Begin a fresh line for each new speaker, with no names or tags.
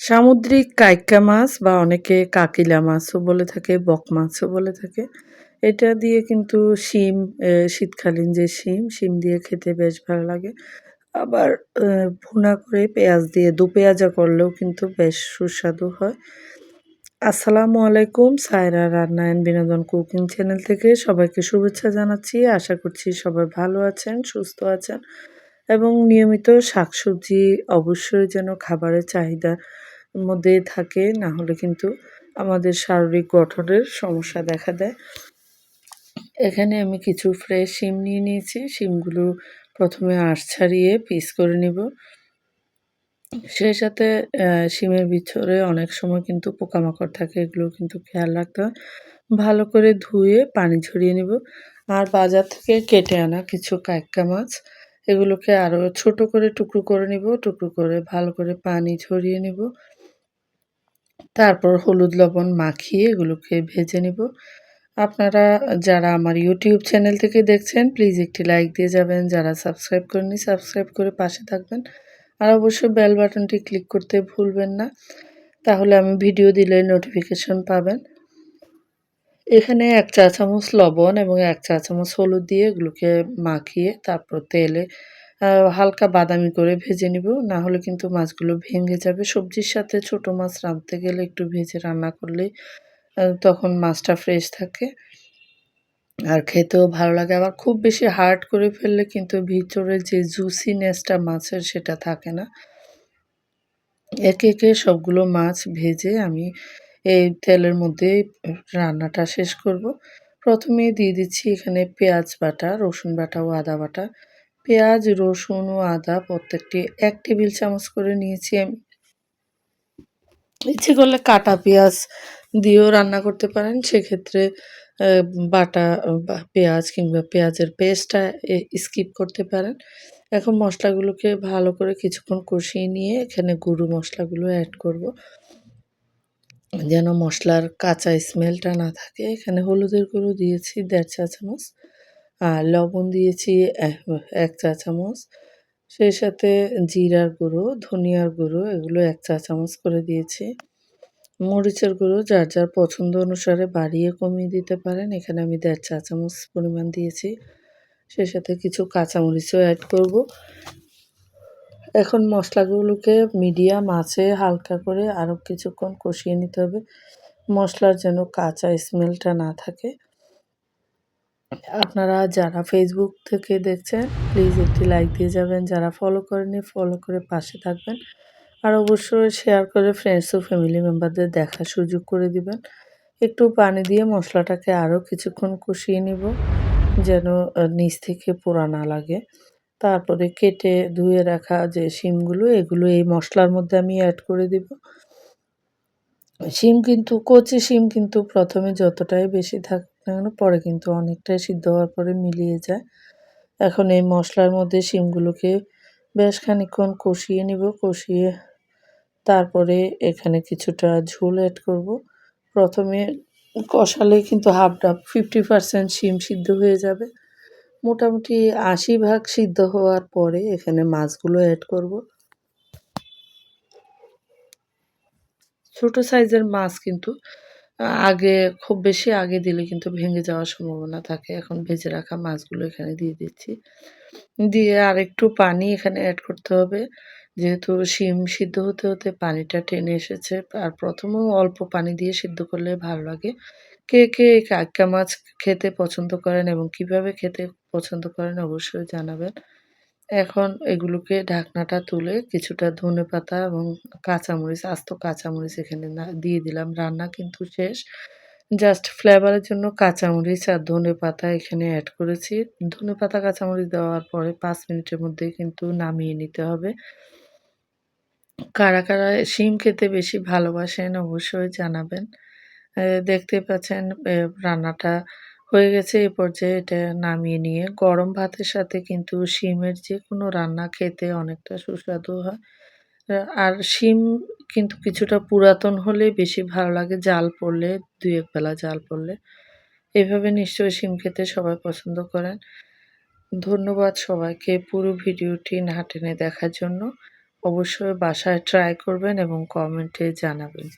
সামুদ্রিক কাইক্কা মাছ বা অনেকে কাকিলা মাছও বলে থাকে, বক মাছও বলে থাকে। এটা দিয়ে কিন্তু শিম শীতকালীন যে শিম শিম দিয়ে খেতে বেশ ভালো লাগে। আবার ভুনা করে পেঁয়াজ দিয়ে দু পেঁয়াজা করলেও কিন্তু বেশ সুস্বাদু হয়। আসসালামু আলাইকুম, সায়রা রান্না বিনোদন কুকিং চ্যানেল থেকে সবাইকে শুভেচ্ছা জানাচ্ছি। আশা করছি সবাই ভালো আছেন, সুস্থ আছেন। এবং নিয়মিত শাকসবজি অবশ্যই যেন খাবারের চাহিদা মধ্যে থাকে, না হলে কিন্তু আমাদের শারীরিক গঠনের সমস্যা দেখা দেয়। এখানে আমি কিছু ফ্রেশ শিম নিয়ে নিয়েছি। শিমগুলো প্রথমে আঁশ ছাড়িয়ে পিস করে নিব। সেই সাথে শিমের ভিতরে অনেক সময় কিন্তু পোকামাকড় থাকে, এগুলো কিন্তু খেয়াল রাখতে হয়। ভালো করে ধুয়ে পানি ঝরিয়ে নিব। আর বাজার থেকে কেটে আনা কিছু কাইক্কা মাছ এগুলোকে আরও ছোট করে টুকরো করে নিব, টুকরো করে ভালো করে পানি ঝরিয়ে নিব। তারপর হলুদ লবণ মাখিয়ে এগুলোকে ভেজে নিব। আপনারা যারা আমার ইউটিউব চ্যানেল থেকে দেখছেন প্লিজ একটি লাইক দিয়ে যাবেন। যারা সাবস্ক্রাইব করেনি সাবস্ক্রাইব করে পাশে থাকবেন। আর অবশ্যই বেল বাটনটি ক্লিক করতে ভুলবেন না। তাহলে আমি ভিডিও দিলে নোটিফিকেশন পাবেন। এখানে এক চা চামচ লবণ এবং এক চা চামচ হলুদ দিয়ে এগুলোকে মাখিয়ে তারপর তেলে হালকা বাদামি করে ভেজে নিব। না হলে কিন্তু মাছগুলো ভেঙে যাবে। সবজির সাথে ছোট মাছ রাঁধতে গেলে একটু ভেজে রান্না করলেই তখন মাছটা ফ্রেশ থাকে। আর খেতেও ভালো লাগে। আবার খুব বেশি হার্ড করে ফেললে কিন্তু ভিতরে যে জুসিনেসটা মাছের সেটা থাকে না। একে একে সবগুলো মাছ ভেজে আমি এই তেলের মধ্যে রান্নাটা শেষ করব। প্রথমে দিয়ে দিচ্ছি এখানে পেঁয়াজ বাটা, রসুন বাটা ও আদা বাটা। পেঁয়াজ, রসুন ও আদা প্রত্যেকটি এক টেবিল চামচ করে নিয়েছি আমি। ইচ্ছে করলে কাটা পেঁয়াজ দিয়েও রান্না করতে পারেন। সেক্ষেত্রে বাটা পেঁয়াজ কিংবা পেঁয়াজের পেস্টটা স্কিপ করতে পারেন। এখন মশলাগুলোকে ভালো করে কিছুক্ষণ কষিয়ে নিয়ে এখানে গুঁড়ো মশলাগুলো অ্যাড করব। যেন মশলার কাঁচা স্মেলটা না থাকে। এখানে হলুদের গুঁড়ো দিয়েছি দেড় চা চামচ। আর লবণ দিয়েছি এক চা চামচ। সেই সাথে জিরার গুঁড়ো, ধনিয়ার গুঁড়ো এগুলো এক চা চামচ করে দিয়েছি। মরিচের গুঁড়ো যার যার পছন্দ অনুসারে বাড়িয়ে কমিয়ে দিতে পারেন। এখানে আমি দেড় চা চামচ পরিমাণ দিয়েছি। সেই সাথে কিছু কাঁচামরিচও অ্যাড করব। এখন মশলাগুলোকে মিডিয়াম আছে, হালকা করে আরও কিছুক্ষণ কষিয়ে নিতে হবে। মশলার যেন কাঁচা স্মেলটা না থাকে। আপনারা যারা ফেসবুক থেকে দেখছেন প্লিজ একটি লাইক দিয়ে যাবেন। যারা ফলো করেনি ফলো করে পাশে থাকবেন। আর অবশ্যই শেয়ার করে ফ্রেন্ডস ও ফ্যামিলি মেম্বারদের দেখার সুযোগ করে দিবেন। একটু পানি দিয়ে মশলাটাকে আরও কিছুক্ষণ কষিয়ে নিব, যেন নিচ থেকে পোড়া না লাগে। তারপরে কেটে ধুয়ে রাখা যে শিমগুলো, এগুলো এই মশলার মধ্যে আমি অ্যাড করে দিব। শিম কিন্তু, কচি শিম কিন্তু প্রথমে যতটাই বেশি থাক না কেন, পরে কিন্তু অনেকটাই সিদ্ধ হওয়ার পরে মিলিয়ে যায়। এখন এই মশলার মধ্যে শিমগুলোকে বেশ খানিক্ষণ কষিয়ে নিব, কষিয়ে তারপরে এখানে কিছুটা ঝোল অ্যাড করব। প্রথমে কষালে কিন্তু হাফ ডাফ ফিফটি পারসেন্ট শিম সিদ্ধ হয়ে যাবে। মোটামুটি আশি ভাগ সিদ্ধ হওয়ার পরে এখানে মাছগুলো অ্যাড করব। ছোট সাইজের মাছ কিন্তু আগে, খুব বেশি আগে দিলে কিন্তু ভেঙে যাওয়ার সম্ভাবনা থাকে। এখন ভেজে রাখা মাছগুলো এখানে দিয়ে দিচ্ছি। দিয়ে আর একটু পানি এখানে অ্যাড করতে হবে। যেহেতু শিম সিদ্ধ হতে হতে পানিটা টেনে এসেছে, আর প্রথমেও অল্প পানি দিয়ে সিদ্ধ করলে ভালো লাগে। কে কে কাক্কা মাছ খেতে পছন্দ করেন এবং কীভাবে খেতে পছন্দ করেন অবশ্যই জানাবেন। এখন এগুলোকে ঢাকনাটা তুলে কিছুটা ধনে পাতা এবং কাঁচামরিচ, আস্ত কাঁচামরিচ এখানে দিয়ে দিলাম। রান্না কিন্তু শেষ। জাস্ট ফ্লেভারের জন্য কাঁচামরিচ আর ধনে পাতা এখানে অ্যাড করেছি। ধনে পাতা, কাঁচামরিচ দেওয়ার পরে পাঁচ মিনিটের মধ্যে কিন্তু নামিয়ে নিতে হবে। কারা কারা শিম খেতে বেশি ভালোবাসেন অবশ্যই জানাবেন। দেখতে পাচ্ছেন রান্নাটা হয়ে গেছে। এ পর্যায়ে এটা নামিয়ে নিয়ে গরম ভাতের সাথে কিন্তু শিমের যে কোনো রান্না খেতে অনেকটা সুস্বাদু হয়। আর শিম কিন্তু কিছুটা পুরাতন হলে বেশি ভালো লাগে, জাল পড়লে, দুই এক বেলা জাল পড়লে। এভাবে নিশ্চয়ই শিম খেতে সবাই পছন্দ করেন। ধন্যবাদ সবাইকে পুরো ভিডিওটি না টেনে দেখার জন্য। অবশ্যই বাসায় ট্রাই করবেন এবং কমেন্টে জানাবেন।